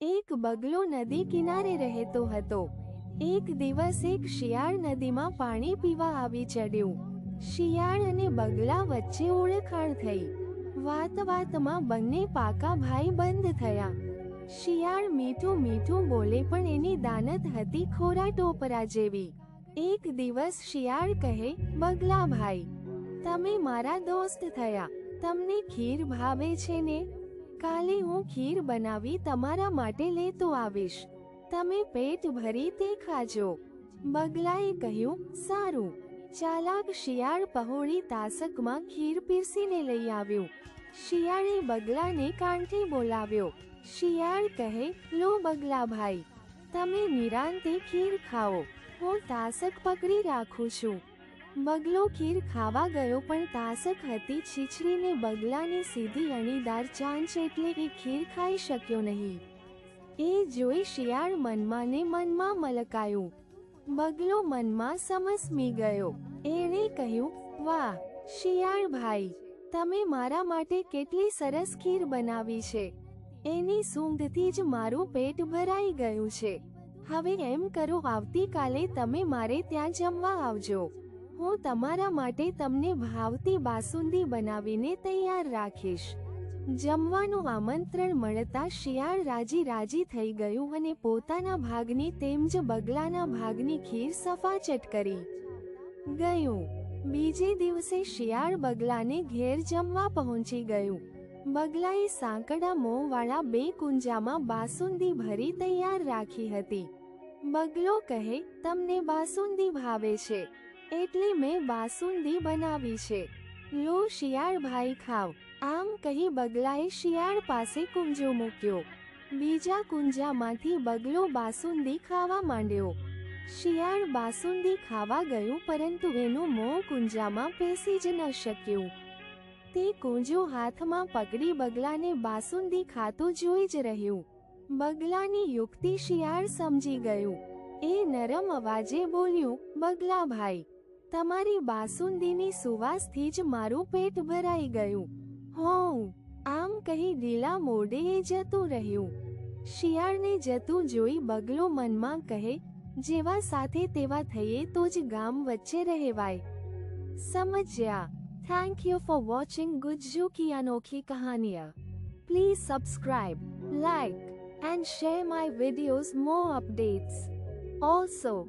એક બગલો નદી કિનારે રહેતો હતો. એક દિવસ એક શિયાળ નદીમાં પાણી પીવા આવી ચડ્યું. શિયાળ અને બગલા વચ્ચે ઓળખાણ થઈ. વાત વાતમાં બંને પાકા ભાઈ બંધ થયા. શિયાળ મીઠું મીઠું બોલે પણ એની દાનત હતી ખોરા ટોપરા જેવી. એક દિવસ શિયાળ કહે, બગલા ભાઈ, તમે મારા દોસ્ત થયા. તમને ખીર ભાવે છે ને? કાલે હું ખીર બનાવી તમારા માટે લેતો આવીશ. તમે પેટ ભરી તે ખાજો. બગલાએ કહ્યું, સારું. ચાલાક શિયાળ પહોળી તાસકમાં ખીર પીરસીને લઈ આવ્યું. શિયાળે બગલાને કાંઠે બોલાવ્યો. શિયાળ કહે, લો બગલા ભાઈ તમે નિરાંતે ખીર ખાઓ. હું તાસક પકડી રાખું છું. બગલો ખીર ખાવા ગયો પણ તાસક હતી છીછરીને બગલાની સીધી અણીદાર ચાંચ એટલે એ ખીર ખાઈ શક્યો નહીં. એ જોઈ શિયાળ મનમાં ને મનમાં મલકાયું. બગલો મનમાં સમસમી ગયો. એણે કહ્યું, વાહ, શિયાળ ભાઈ, તમે મારા માટે કેટલી સરસ ખીર બનાવી છે. એની સૂંઘથી જ મારું પેટ ભરાઈ ગયું છે. હવે એમ કરો, આવતીકાલે તમે મારે ત્યાં જમવા આવજો. હું તમારા માટે તમને ભાવતી બાસુંદી બનાવીને તૈયાર રાખીશ. જમવાનું આમંત્રણ મળતા શિયાળ રાજી રાજી થઈ ગયું અને પોતાના ભાગની તેમજ બગલાના ભાગની ખીર સફાચટ કરી. ગયું. બીજે દિવસે શિયાળ બગલાને ઘેર જમવા પહોંચી ગયું. બગલાએ સાંકડા મોંવાળા બે કુંજામાં બાસુંદી ભરી તૈયાર રાખી હતી. બગલો કહે, તમને બાસુંદી ભાવે છે. એટલે મેં બાસુંદી બનાવી છે. લો શિયાળ ભાઈ ખાવ. આમ કહી બગલાએ શિયાળ પાસે કુંજો મૂક્યો. બીજા કુંજામાંથી બગલો બાસુંદી ખાવા માંડ્યો. શિયાળ બાસુંદી ખાવા ગયું પરંતુ એનું મોં કુંજામાં પેસી જ ન શક્યું. તે કુંજો હાથમાં પકડી બગલાને બાસુંદી ખાતું જોઈ જ રહ્યું. બગલાની યુક્તિ શિયાળ સમજી ગયું. એ નરમ અવાજે બોલ્યું બગલા ભાઈ તમારી બાસુંદીની સુવાસથી જ મારું પેટ ભરાઈ ગયું. હોઉં આમ કહી ઢીલા મોઢે એ જતું રહ્યું. શિયાળને જતું જોઈ બગલો મનમાં કહે જેવા સાથે તેવા થઈએ તો જ ગામ વચ્ચે રહેવાય. સમજ્યા. Thank you for watching Gujju કી અનોખી કહાનિયા. Please subscribe like and share my videos more updates Also,